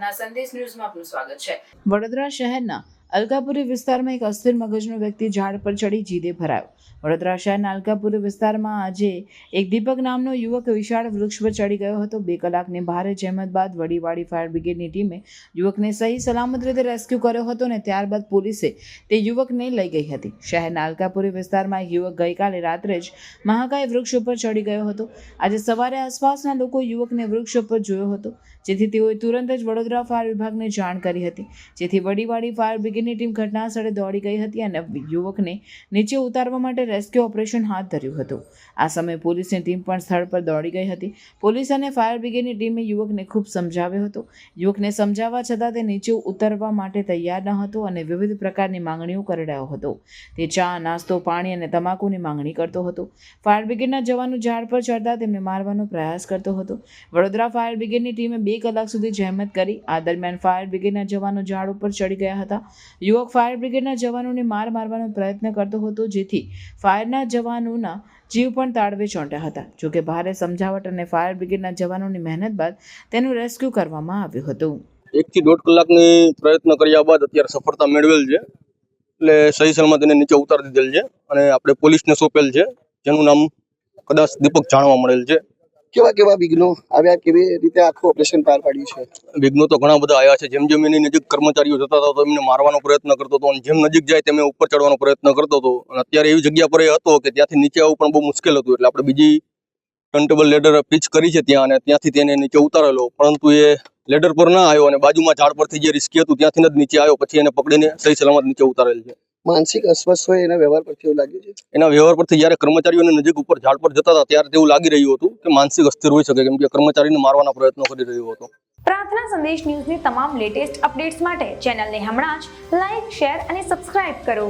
નમસ્કારના સંદેશ ન્યૂઝમાં આપનું સ્વાગત છે. વડોદરા શહેરના અલકાપુરી વિસ્તારમાં એક અસ્થિર મગજનો વ્યક્તિ ઝાડ પર ચડી જીદે ભરાયો વડોદરા શહેરના અલકાપુરી વિસ્તારમાં આજે એક દીપક નામનો યુવક વિશાળ વૃક્ષ પર ચડી ગયો હતો. બે કલાકની ભારે જહેમત બાદ વડીવાડી ફાયર બ્રિગેડની ટીમે યુવકને સહી સલામત રીતે રેસ્ક્યુ કર્યો હતો અને ત્યારબાદ પોલીસે તે યુવકને લઈ ગઈ હતી. શહેરના અલકાપુરી વિસ્તારમાં એક યુવક ગઈકાલે રાત્રે જ મહાકાય વૃક્ષ ઉપર ચડી ગયો હતો. આજે સવારે આસપાસના લોકો યુવકને વૃક્ષ ઉપર જોયો હતો. જેથી તેઓએ તુરંત જ વડોદરા ફાયર વિભાગને જાણ કરી હતી. જેથી વડીવાડી ફાયર બ્રિગેડની ટીમ ઘટના સ્થળે દોડી ગઈ હતી અને યુવકને નીચે ઉતારવા માટે રેસ્ક્યુ ઓપરેશન હાથ ધર્યું હતું. આ સમયે પોલીસની ટીમ પણ સ્થળ પર દોડી ગઈ હતી. પોલીસ અને ફાયર બ્રિગેડની ટીમે યુવકને ખૂબ સમજાવ્યો હતો. યુવકને સમજાવવા છતાં તે નીચે ઉતરવા માટે તૈયાર ન હતો અને વિવિધ પ્રકારની માંગણીઓ કરડાયો હતો. તે ચા, નાસ્તો, પાણી અને તમાકુની માંગણી કરતો હતો. ફાયર બ્રિગેડના જવાનો ઝાડ પર ચડતા તેમને મારવાનો પ્રયાસ કરતો હતો. વડોદરા ફાયર બ્રિગેડની ટીમે બે કલાક સુધી જહેમત કરી. આ દરમિયાન ફાયર બ્રિગેડના જવાનો ઝાડ ઉપર ચડી ગયા હતા. યુવક ફાયર બ્રિગેડના જવાનોને માર મારવાનો પ્રયત્ન કરતો હતો, જેથી ફાયરના જવાનોના જીવ પણ તાળવે ચોંટ્યા હતા. જોકે ભારે સમજાવટ અને ફાયર બ્રિગેડના જવાનોની મહેનત બાદ તેનું રેસ્ક્યુ કરવામાં આવ્યું હતું. એકથી દોઢ કલાકની પ્રયત્ન કર્યા બાદ અત્યારે સફળતા મેળવેલ છે. એટલે સહી સલામત તેને નીચે ઉતારી દીધેલ છે અને આપણે પોલીસને સોંપેલ છે. જેનું નામ કદાચ દીપક જાણવા મળેલ છે. કેવા કેવા વિઘ્નો આવ્યા, કેવી રીતે આખું ઓપરેશન પાર પાડ્યું છે? વિઘ્નો તો ઘણા બધા આવ્યા છે. જેમ જેમ એની નજીક કર્મચારીઓ જતા હતા, તો એમને મારવાનો પ્રયત્ન કરતો હતો. અને જેમ નજીક જાય તેમ ઉપર ચડવાનો પ્રયત્ન કરતો હતો. અને અત્યારે એવી જગ્યા પર એ હતો કે ત્યાંથી નીચે આવવું પણ બહુ મુશ્કેલ હતું. એટલે આપણે બીજી ટર્નટેબલ લેડર પીચ કરી છે ત્યાં અને ત્યાંથી તેને નીચે ઉતારેલો. પરંતુ એ લેડર પર ના આવ્યો અને બાજુમાં ઝાડ પરથી જે રિસ્કી હતું, ત્યાંથી જ નીચે આવ્યો. પછી એને પકડીને સહી સલામત નીચે ઉતારેલ છે. માનસિક અસ્વસ્થ હોય એના વ્યવહાર પરથી એવું લાગ્યું છે? એના વ્યવહાર પરથી જ્યારે કર્મચારીઓને નજીક ઉપર ઝાડ પર જતા હતા ત્યારે તેવું લાગી રહ્યું હતું કે માનસિક અસ્થિર હોઈ શકે કેમ કે કર્મચારીને મારવાના પ્રયત્નો કરી રહ્યો હતો. પ્રાર્થના સંદેશ ન્યૂઝની તમામ લેટેસ્ટ અપડેટ્સ માટે ચેનલને હમણાં જ લાઈક શેર અને સબસ્ક્રાઇબ કરો.